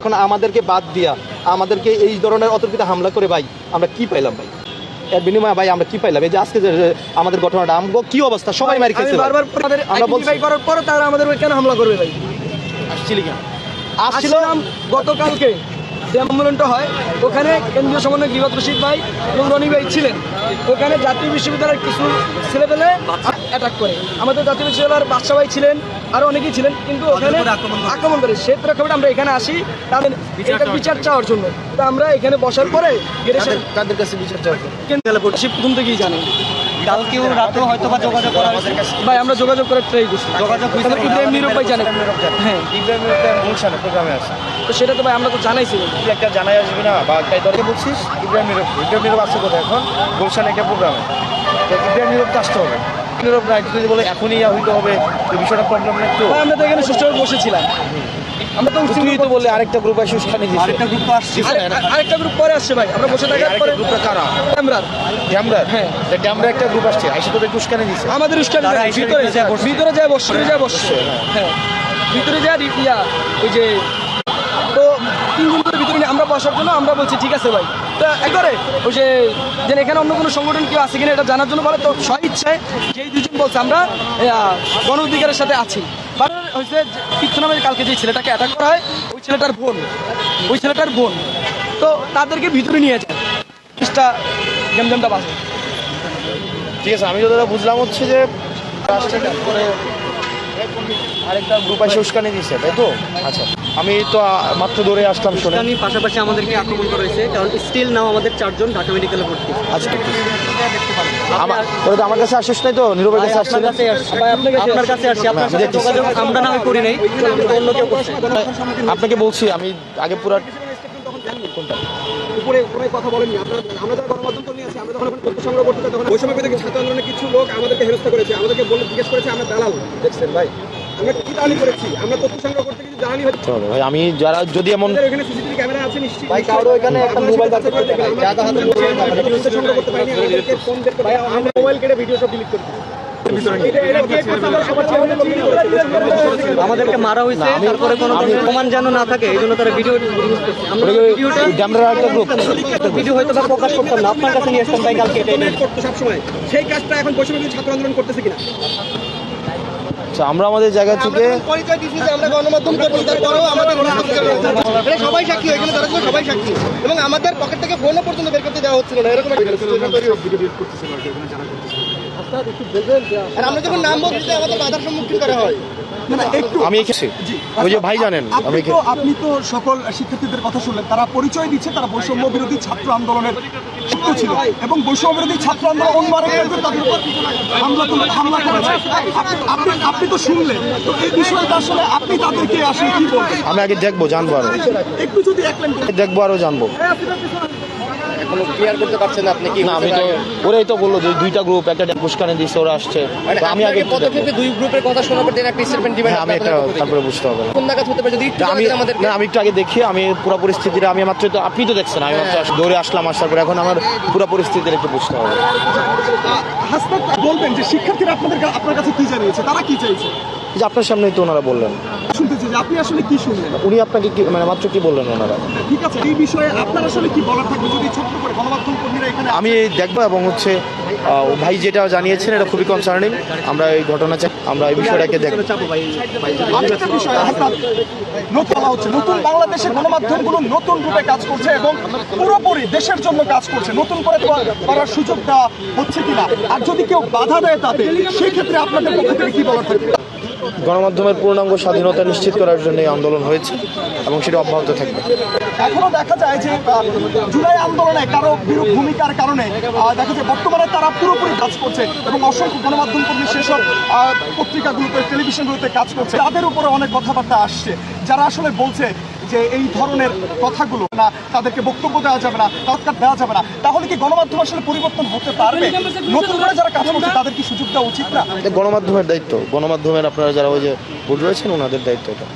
এখন আমাদেরকে বাদ দিয়া আমাদেরকে এই ধরনের অতর্কিত হামলা করে ভাই আমরা কি পাইলাম ভাই? এর বিনিময়ে ভাই আমরা কি পাইলাম? এই যে আজকে যে আমাদের ঘটনাটা আমগো কি অবস্থা? সবাই মারি খেয়েছে আমরা বলছি করার পর তারা আমাদের কেন হামলা করবে ভাই? আসছিল আসছিলাম। গতকালকে। যে আন্দোলনটা হয়। ওখানে কেন্দ্রীয় সমন্বয় বিবাদ রশিদ ভাই এবং রনি ভাই ছিলেন। ওখানে জাতীয় বিশ্ববিদ্যালয়ের কিছু ছেলেপেলে অ্যাটাক করে। আমাদের জাতীয় বিশ্ববিদ্যালয়ের বাদশা ভাই ছিলেন আরও অনেকেই ছিলেন কিন্তু ওখানে আক্রমণ করে। সে প্রেক্ষাপটে আমরা এখানে আসি তাদের এটার বিচার চাওয়ার জন্য। তো আমরা এখানে বসার পরে সামনে- কাছে বিচার চাওয়া কেন্দ্র সে প্রথম থেকেই জানেন কালকেও রাতেও হয়তো বা যোগাযোগ করা হয়েছে। ভাই আমরা যোগাযোগ করে ট্রাই করছি। যোগাযোগ হয়েছে ইব্রাহিম নিরূপ ভাই জানেন হ্যাঁ। গুলশানে প্রোগ্রামে আছে। তো সেটা তো ভাই আমরা তো জানাইছি। তুই একটা জানাই আসবি না বা একটা দলকে বলছিস ইব্রাহিম নীরব ইব্রাহিম নীরব আছে কোথায় এখন? গুলশানে একটা প্রোগ্রামে। তো ইব্রাহিম নীরব তো আসতে হবে। নীরব না একটু যদি বলে এখনই ইয়া হইতে হবে তো বিষয়টা প্রবলেম না একটু আমরা তো এখানে সুষ্ঠুভাবে বসেছিলাম। আমরা তো বললে আরেকটা গ্রুপ আসে উস্কানি দিচ্ছে আরেকটা গ্রুপ আসছে। আরেকটা গ্রুপ পরে আসছে ভাই আমরা বসে থাকার পরে। গ্রুপটা কারা? আমরা ড্যামরার? হ্যাঁ। হ্যাঁ ড্যামরা একটা গ্রুপ আসছে আইসে তোদের একটু উস্কানি দিচ্ছে আমাদের উস্কানি তারা দেয়, এসে ভিতরে ভিতরে যায় বসছে। যায় বসছে ভিতরে যায় বসছে হ্যাঁ। ভিতরে যায় ইয়া ওই যে তো ভিতরে আমরা বসার জন্য আমরা বলছি ঠিক আছে ভাই। তো একবারে ওই যে যে এখানে অন্য কোনো সংগঠন কেউ আছে কিনা এটা জানার জন্য বলে তো স্ব ইচ্ছায় যেই দুজন বলছে আমরা গণ অধিকারের সাথে আছি। হয়েছে পিচ্ছু নামে কালকে যে ছেলেটাকে অ্যাটাক করা হয়, ওই ছেলেটার বোন, ওই ছেলেটার বোন। তো তাদেরকে ভিতরে নিয়ে যায়। জিনিসটা গেমজামটা বাসে ঠিক আছে, আমি যতটা বুঝলাম হচ্ছে যে করে আরেকটা গ্রুপ আসে উস্কানি দিচ্ছে, তাই তো? আচ্ছা। আমি তো মাত্র দৌড়ে আসলাম শুনে। আমি পাশাপাশি আমাদেরকে আক্রমণ করা হয়েছে কারণ স্টিল নাও আমাদের চারজন ঢাকা মেডিকেলে ভর্তি। আচ্ছা। আমার ওরা তো আমার কাছে আসিস নাই তো? নীরবের কাছে আসছে আপনার না? কাছে আসছে। আপনার কাছে আসছে। আপনার সাথে যোগাযোগ আমরা না করি নাই। অন্য কেউ করছে। আপনাকে বলছি আমি আগে পুরো উপরে উপরে কথা বলেননি। আপনারা আমরা যারা গণমাধ্যম কর্মী আছি আমরা যখন তথ্য সংগ্রহ করতে তখন ওই সময় থেকে ছাত্র আন্দোলনের কিছু লোক আমাদেরকে হেনস্থা করেছে। আমাদেরকে বলে জিজ্ঞেস করেছে আমরা দালাল। দেখছেন ভাই? আমরা কি দালালি করেছি? আমরা তথ্য সংগ্রহ ভাই আমি যারা যদি এমন আমাদেরকে মারা হয়েছে তারপরে কোনো প্রমাণ যেন না থাকে এই জন্য তারা ভিডিও রিলিজ করছে। আমরা ভিডিওটা ড্যামরার একটা গ্রুপ ভিডিও হয়তো বা প্রকাশ করতাম না আপনার কাছে নিয়ে আসতাম তাই কালকে সেই কাজটা এখন ছাত্র আন্দোলন করতেছে কিনা? আচ্ছা, আমরা আমাদের জায়গা থেকে পরিচয় দিচ্ছি যে আমরা গণমাধ্যম প্রচার তারপরেও আমাদের এটা সবাই সাক্ষী এখানে তারা সবাই সাক্ষী। এবং আমাদের পকেট থেকে ফোনও পর্যন্ত বের করতে দেওয়া হচ্ছিল না এরকম আর আমরা যখন নাম বলছি আমাদের বাধার সম্মুখীন করা হয়। আমি এসেছি ওই যে ভাই জানেন আমি আপনি তো সকল শিক্ষার্থীদের কথা শুনলেন। তারা পরিচয় দিচ্ছে তারা বৈষম্য বিরোধী ছাত্র আন্দোলনের যুক্ত ছিল। এবং বৈষম্য বিরোধী ছাত্র আন্দোলন আরেকটা তাদের উপর হামলা হামলা করেছে আপনি- আপনি তো শুনলেন। তো এই বিষয়টা আসলে আপনি তাদেরকে আসলে কি বলবেন? আমি আগে দেখব জানব আরও। একটু যদি। দেখব আরও জানব। এখনও ক্লিয়ার করতে পারছেন আপনি কি না আমি তো ওরাই তো বলল যে দুইটা গ্রুপ একটা পুষ্কানে দিচ্ছে ওরা আসছে। আমি আগে একটু দেখব। দুই গ্রুপের কথা শোনার পর একটা স্টেটমেন্ট দিবেন হ্যাঁ আমি একটা তারপরে বুঝতে হবে। কোন নাগাদ হতে পারে? যদি একটু আমি আমাদেরকে না আমি একটু আগে দেখি আমি পুরো পরিস্থিতিটা আমি মাত্র তো আপনি তো দেখছেন আমি মাত্র দৌড়ে আসলাম আসার পর এখন আমার পুরো পরিস্থিতিটা একটু বুঝতে হবে। হাসনাত বলবেন যে শিক্ষার্থীরা আপনাদের আপনার কাছে কি জানিয়েছে? তারা কি চাইছে? যে আপনার সামনেই তো ওনারা বললেন। শুনতেছি যে আপনি আসলে কি শুনলেন? উনি আপনাকে কি মানে মাত্র কি বললেন ওনারা? ঠিক আছে এই বিষয়ে আপনার আসলে কি বলার থাকবে? যদি ছোট্ট করে গণমাধ্যম কর্মীরা এখানে আমি দেখব এবং হচ্ছে ভাই যেটা জানিয়েছেন এটা খুবই কনসার্নিং আমরা এই ঘটনা চাই আমরা এই বিষয়টাকে দেখব নতুন বলা হচ্ছে নতুন বাংলাদেশের গণমাধ্যমগুলো নতুন রূপে কাজ করছে এবং পুরোপুরি দেশের জন্য কাজ করছে। নতুন করে করার সুযোগ দেওয়া হচ্ছে কিনা? আর যদি কেউ বাধা দেয় তাতে সেই ক্ষেত্রে আপনাদের পক্ষ থেকে কি বলার থাকবে? গণমাধ্যমের পূর্ণাঙ্গ স্বাধীনতা নিশ্চিত করার জন্য এই আন্দোলন হয়েছে এবং সেটা অব্যাহত থাকবে। এখনও দেখা যায় যে জুলাই আন্দোলনে কারও বিরূপ ভূমিকার কারণে দেখা যায় বর্তমানে তারা পুরোপুরি কাজ করছে এবং অসংখ্য গণমাধ্যম কর্মী সেসব পত্রিকাগুলোতে, টেলিভিশনগুলোতে কাজ করছে। তাদের উপরে অনেক কথাবার্তা আসছে। যারা আসলে বলছে যে এই ধরনের কথাগুলো না, তাদেরকে বক্তব্য দেওয়া যাবে না, তৎকার দেওয়া যাবে না, তাহলে কি গণমাধ্যম আসলে পরিবর্তন হতে পারবে? নতুন করে যারা কাজ করছে, তাদের কি সুযোগ দেওয়া উচিত না? গণমাধ্যমের দায়িত্ব। গণমাধ্যমের আপনারা যারা ওই যে বোর্ড রয়েছেন, ওনাদের দায়িত্ব এটা।